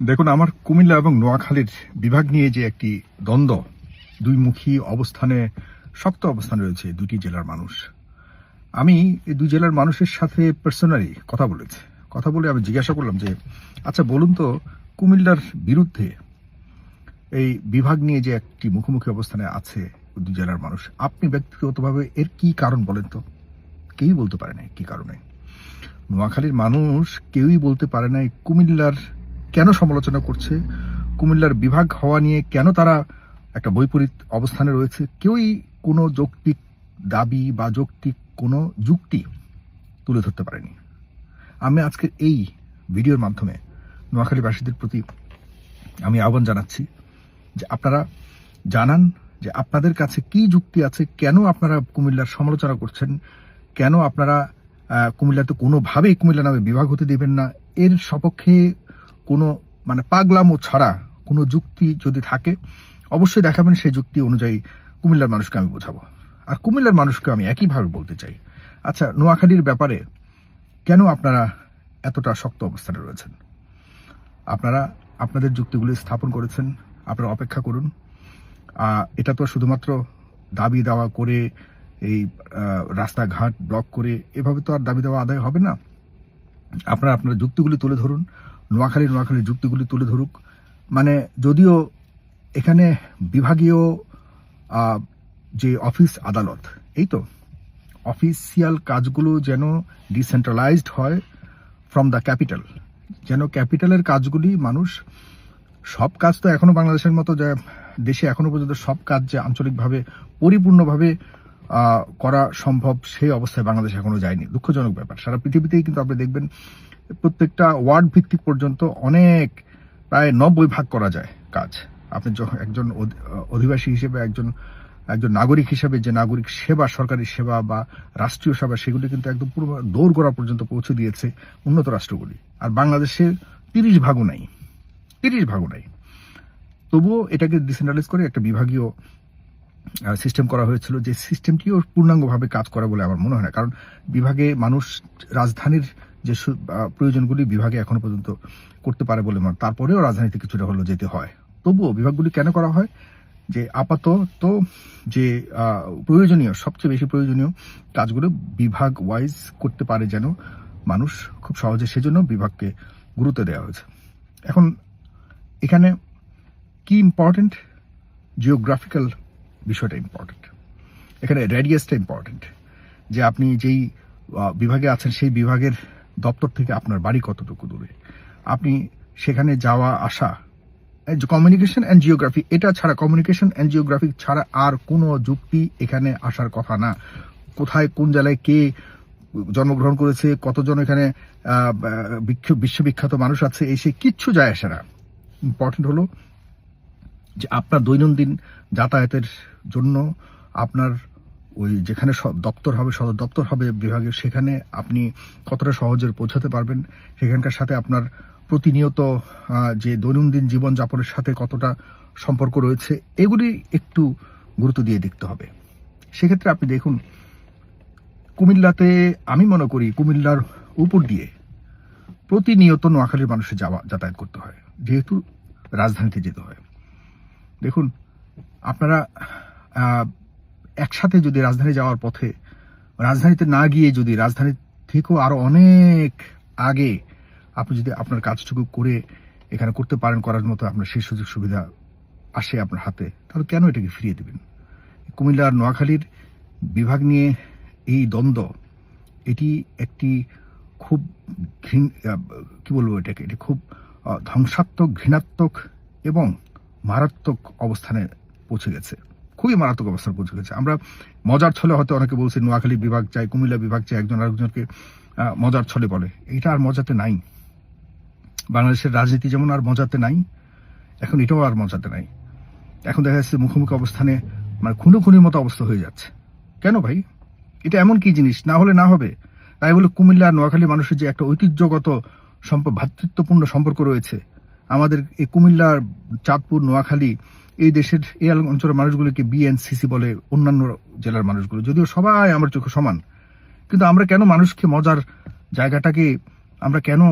দেখুন, আমার কুমিল্লা এবং নোয়াখালীর বিভাগ নিয়ে যে একটি দ্বন্দ্ব, দুইমুখী অবস্থানে শক্ত অবস্থান রয়েছে দুটি জেলার মানুষ। আমি এই দুই জেলার মানুষের সাথে পার্সোনালি কথা বলেছি। কথা বলে আমি জিজ্ঞাসা করলাম যে আচ্ছা বলুন তো, কুমিল্লার বিরুদ্ধে এই বিভাগ নিয়ে যে একটি মুখোমুখি অবস্থানে আছে দুই জেলার মানুষ, আপনি ব্যক্তিগতভাবে এর কি কারণ বলেন তো? কেউই বলতে পারে না কি কারণে? নোয়াখালীর মানুষ কেউই বলতে পারে না কুমিল্লার কেন সমালোচনা করছে? কুমিল্লার বিভাগ হওয়া নিয়ে কেন তারা একটা বৈপরীত অবস্থানে রয়েছে? কেউই কোনো যৌক্তিক দাবি বা যৌক্তিক কোনো যুক্তি তুলে ধরতে পারেনি। আমি আজকে এই ভিডিওর মাধ্যমে নোয়াখালীবাসীদের প্রতি আমি আহ্বান জানাচ্ছি যে আপনারা জানান যে আপনাদের কাছে কি যুক্তি আছে, কেন আপনারা কুমিল্লার সমালোচনা করছেন, কেন আপনারা কুমিল্লাতে কোনোভাবেই কুমিল্লা নামে বিভাগ হতে দেবেন না। এর সপক্ষে কোনো মানে পাগলামো ছাড়া কোনো যুক্তি যদি থাকে, অবশ্যই দেখাবেন সেই যুক্তি অনুযায়ী কুমিল্লার মানুষকে আমি বোঝাবো। আর কুমিল্লার মানুষকে আমি একইভাবে বলতে চাই। আচ্ছা নোয়াখালীর ব্যাপারে কেন আপনারা এতটা শক্ত অবস্থানে রয়েছেন? আপনারা আপনাদের যুক্তিগুলি স্থাপন করেছেন, আপনারা অপেক্ষা করুন। এটা তো শুধুমাত্র দাবি দাওয়া করে, এই রাস্তাঘাট ব্লক করে, এভাবে তো আর দাবি দেওয়া আদায় হবে না। আপনারা আপনার যুক্তিগুলি তুলে ধরুন। নোয়াখালী নোয়াখালীর যুক্তিগুলি তুলে ধরুক। মানে যদিও এখানে বিভাগীয় যে অফিস আদালত, এই তো, অফিসিয়াল কাজগুলো যেন ডিসেন্ট্রালাইজড হয় ফ্রম দ্য ক্যাপিটাল যেন ক্যাপিটালের কাজগুলি মানুষ, সব কাজ তো এখনও বাংলাদেশের মতো যে, দেশে এখনও পর্যন্ত সব কাজ যে আঞ্চলিকভাবে পরিপূর্ণভাবে করা সম্ভব সেই অবস্থায় বাংলাদেশ এখনও যায়নি। দুঃখজনক ব্যাপার। সারা পৃথিবীতেই কিন্তু আপনি দেখবেন প্রত্যেকটা ওয়ার্ড ভিত্তিক পর্যন্ত অনেক, প্রায় নব্বই ভাগ করা যায় কাজ। আপনি যখন একজন অধি- অধিবাসী হিসেবে, একজন একজন নাগরিক হিসেবে, যে নাগরিক সেবা, সরকারি সেবা বা রাষ্ট্রীয় সেবা, সেগুলি কিন্তু একদম পুরো দৌড় করা পর্যন্ত পৌঁছে দিয়েছে উন্নত রাষ্ট্রগুলি। আর বাংলাদেশের তিরিশ ভাগও নাই। তিরিশ ভাগও নাই। তবুও এটাকে ডিসেন্ট্রালাইজ করে একটা বিভাগীয় সিস্টেম করা হয়েছিল, যে সিস্টেমটিও পূর্ণাঙ্গভাবে কাজ করে বলে আমার মনে হয় না। কারণ বিভাগে মানুষ রাজধানীর যে প্রয়োজনগুলি বিভাগে এখনও পর্যন্ত করতে পারে বলে মনে তারপরেও রাজধানীতে কিছুটা হলেও যেতে হয়। তবুও বিভাগগুলি কেন করা হয়? যে আপাতত যে প্রয়োজনীয়, সবচেয়ে বেশি প্রয়োজনীয় কাজগুলো বিভাগ ওয়াইজ করতে পারে যেন মানুষ খুব সহজে সেজন্য বিভাগকে গুরুত্ব দেওয়া হয়েছে। এখন এখানে কি ইম্পর্টেন্ট জিওগ্রাফিক্যাল বিষয়টা ইম্পর্টেন্ট এখানে রেডিয়াসটা ইম্পর্টেন্ট যে আপনি যেই বিভাগে আছেন, সেই বিভাগের দপ্তর থেকে আপনার বাড়ি কতটুকু দূরে? আপনি সেখানে যাওয়া, আসা কমিউনিকেশন অ্যান্ড জিওগ্রাফি এটা ছাড়া কমিউনিকেশন অ্যান্ড জিওগ্রাফি ছাড়া আর কোনো যুক্তি এখানে আসার কথা না। কোথায়, কোন জেলায় কে জন্মগ্রহণ করেছে, কতজন এখানে বিশ্ববিখ্যাত মানুষ আছে, এই সে কিচ্ছু যায় আসে না। ইম্পর্টেন্ট হলো যে আপনার দৈনন্দিন যাতায়াতের জন্য আপনার ওই যেখানে দপ্তর হবে, সদর দপ্তর হবে বিভাগের, সেখানে আপনি কতটা সহজে পৌঁছাতে পারবেন, সেখানকার সাথে আপনার প্রতিনিয়ত যে দৈনন্দিন জীবনযাপনের সাথে কতটা সম্পর্ক রয়েছে, এগুলি একটু গুরুত্ব দিয়ে দেখতে হবে। সেক্ষেত্রে আপনি দেখুন, কুমিল্লাতে আমি মনে করি কুমিল্লার উপর দিয়ে প্রতিনিয়ত নোয়াখালীর মানুষের যাওয়া, যাতায়াত করতে হয়, যেহেতু রাজধানীতে যেতে হয়। দেখুন, আপনারা একসাথে যদি রাজধানী যাওয়ার পথে, রাজধানীতে না গিয়ে যদি রাজধানী থেকেও আরও অনেক আগে আপনি যদি আপনার কাজটুকু করে এখানে করতে পারেন করার মতো আপনার সেই সুযোগ সুবিধা আসে আপনার হাতে, তাহলে কেন এটাকে ফিরিয়ে দেবেন? কুমিল্লার নোয়াখালীর বিভাগ নিয়ে এই দ্বন্দ্ব, এটি একটি খুব ঘৃণ- কি বলব এটাকে, এটি খুব ধ্বংসাত্মক, ঘৃণাত্মক এবং মারাত্মক অবস্থানে পৌঁছে গেছে। খুবই মারাত্মক অবস্থানে পৌঁছে গেছে আমরা মজার ছলে হয়তো অনেকে বলছে, নোয়াখালী বিভাগ চাই, কুমিল্লা বিভাগ চাই, একজন আরেকজনকে মজার ছলে বলে। এটা আর মজাতে নাই। বাংলাদেশের রাজনীতি যেমন আর মজাতে নাই, এখন এটাও আর মজাতে নাই। এখন দেখা যাচ্ছে মুখোমুখি অবস্থানে মানে খুনো খুনির মতো অবস্থা হয়ে যাচ্ছে। কেন ভাই? এটা এমন কি জিনিস? না হলে না হবে। তাই বলে কুমিল্লা নোয়াখালী মানুষের যে একটা ঐতিহ্যগত সম্পর্ক ভ্রাতৃত্বপূর্ণ সম্পর্ক রয়েছে, আমাদের এই কুমিল্লার চাঁদপুর, নোয়াখালী এই দেশের, এই অঞ্চলের মানুষগুলোকে বিএনসিসি বলে অন্যান্য জেলার মানুষগুলো। যদিও সবাই আমার চোখে সমান, কিন্তু আমরা কেন মানুষকে মজার জায়গাটাকে, আমরা কেন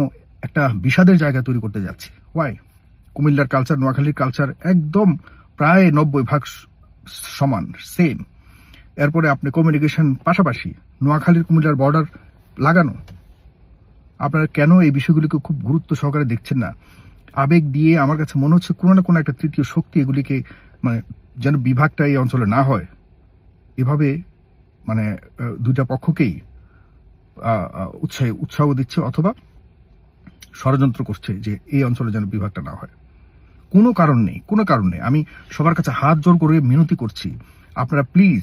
একটা বিষাদের জায়গা তৈরি করতে যাচ্ছি? ওয়াই কুমিল্লার কালচার নোয়াখালীর কালচার একদম প্রায় নব্বই ভাগ সমান সেম এরপরে আপনি কমিউনিকেশন পাশাপাশি নোয়াখালীর কুমিল্লার বর্ডার লাগানো। আপনারা কেন এই বিষয়গুলিকে খুব গুরুত্ব সহকারে দেখছেন না? আবেগ দিয়ে আমার কাছে মনে হচ্ছে কোনো না কোনো একটা তৃতীয় শক্তি এগুলিকে মানে যেন বিভাগটা এই অঞ্চলে না হয়। এভাবে মানে দুইটা পক্ষকেই উৎসাহ উৎসাহ দিচ্ছে অথবা ষড়যন্ত্র করছে যে এই অঞ্চলে যেন বিভাগটা না হয়। কোনো কারণ নেই, কোনো কারণ নেই। আমি সবার কাছে হাত জোর করে মিনতি করছি, আপনারা প্লিজ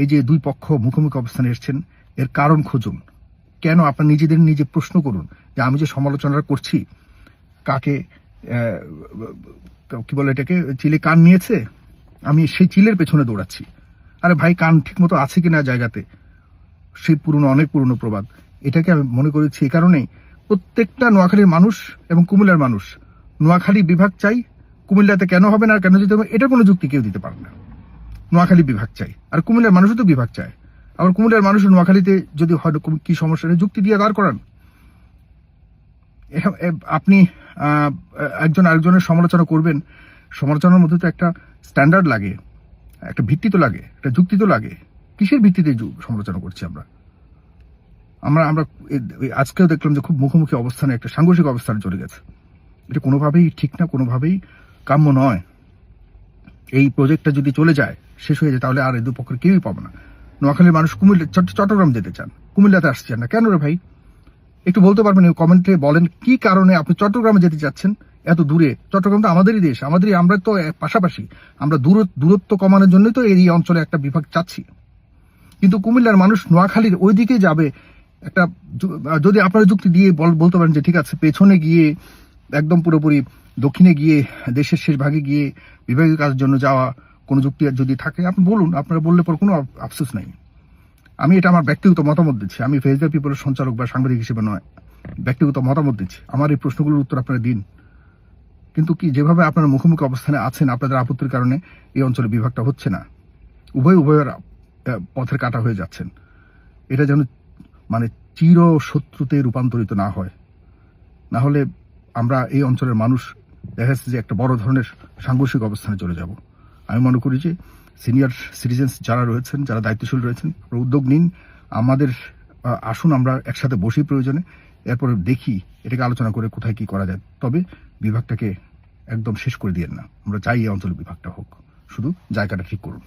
এই যে দুই পক্ষ মুখোমুখি অবস্থানে এসেছেন, এর কারণ খুঁজুন। কেন আপনার নিজেদের নিজে প্রশ্ন করুন, যে আমি যে সমালোচনা করছি, কাকে কি বলে এটাকে? চিলে কান নিয়েছে? আমি সেই চিলের পেছনে দৌড়াচ্ছি। আরে ভাই, কান ঠিক মতো আছে কিনা জায়গাতে? সেই পুরনো, অনেক পুরনো প্রবাদ। এটাকে আমি মনে করেছি এই কারণেই। প্রত্যেকটা নোয়াখালীর মানুষ এবং কুমিল্লার মানুষ, নোয়াখালী বিভাগ চাই, কুমিল্লাতে কেন হবে না আর কেন দিতে হবে এটা কোনো যুক্তি কেউ দিতে পারে না। নোয়াখালী বিভাগ চাই। আর কুমিল্লার মানুষও তো বিভাগ চায়। আবার কুমিল্লার মানুষ নোয়াখালীতে যদি হয়, কি সমস্যা? যুক্তি দিয়ে দাঁড় করান। আপনি একজন আরেকজনের সমালোচনা করবেন। সমালোচনার মধ্যে তো একটা স্ট্যান্ডার্ড লাগে, একটা ভিত্তি তো লাগে, একটা যুক্তি তো লাগে। কিসের ভিত্তিতে সমালোচনা করছি আমরা? আমরা আমরা এ- এ- আজকেও দেখলাম যে খুব মুখোমুখি অবস্থানে একটা সাংঘর্ষিক অবস্থানে চলে গেছে। এটা কোনোভাবেই ঠিক না, কোনোভাবেই কাম্য নয়। এই প্রজেক্টটা যদি চলে যায়, শেষ হয়ে যায়, তাহলে আর এই দুপক্ষের কেউই পাবো না। নোয়াখালীর মানুষ কুমিল্লা চট্টগ্রাম যেতে চান, কুমিল্লাতে আসছেন না। কেন রে ভাই? একটু বলতে পারবেন কমেন্টে বলেন কি কারণে আপনি চট্টগ্রামে যেতে চাচ্ছেন? এত দূরে। চট্টগ্রাম তো আমাদেরই দেশ, আমাদেরই, আমরা তো পাশাপাশি। আমরা দূর দূরত্ব কমানোর জন্যই তো এই অঞ্চলে একটা বিভাগ চাচ্ছি। কিন্তু কুমিল্লার মানুষ নোয়াখালীর ওই দিকে যাবে। একটা যদি আপনারা যুক্তি দিয়ে বল- বলতে পারেন যে, ঠিক আছে, পেছনে গিয়ে, একদম পুরোপুরি দক্ষিণে গিয়ে, দেশের শেষ ভাগে গিয়ে বিভাগীয় কাজের জন্য যাওয়া, কোনো যুক্তি যদি থাকে, আপনি বলুন, আপনারা বললে পর কোনো আফসোস নাই। আমি এটা আমার ব্যক্তিগত মতামত দিচ্ছি। আমি ফেসবুক পিপলের সঞ্চালক বা সাংবাদিক হিসেবে নয়। ব্যক্তিগত মতামত দিচ্ছি। আমার এই প্রশ্নগুলোর উত্তর আপনারা দিন। কিন্তু কি যেভাবে আপনারা মুখোমুখি অবস্থানে আছেন আপনাদের আপত্তির কারণে এই অঞ্চলে বিভাগটা হচ্ছে না। উভয় উভয়ের পথের কাটা হয়ে যাচ্ছেন। এটা যেন মানে চির শত্রুতে রূপান্তরিত না হয়। না হলে আমরা এই অঞ্চলের মানুষ, দেখা যাচ্ছে যে একটা বড় ধরনের সাংঘর্ষিক অবস্থানে চলে যাব। আমি মনে করি যে সিনিয়র সিটিজেন্স যারা রয়েছেন, যারা দায়িত্বশীল রয়েছেন উদ্যোগ নিন। আমাদের আসুন আমরা একসাথে বসি প্রয়োজনে, এরপরে দেখি এটাকে আলোচনা করে কোথায় কি করা যায়। তবে বিভাগটাকে একদম শেষ করে দিয়েন না। আমরা চাই এই অঞ্চলে বিভাগটা হোক। শুধু জায়গাটা ঠিক করুন।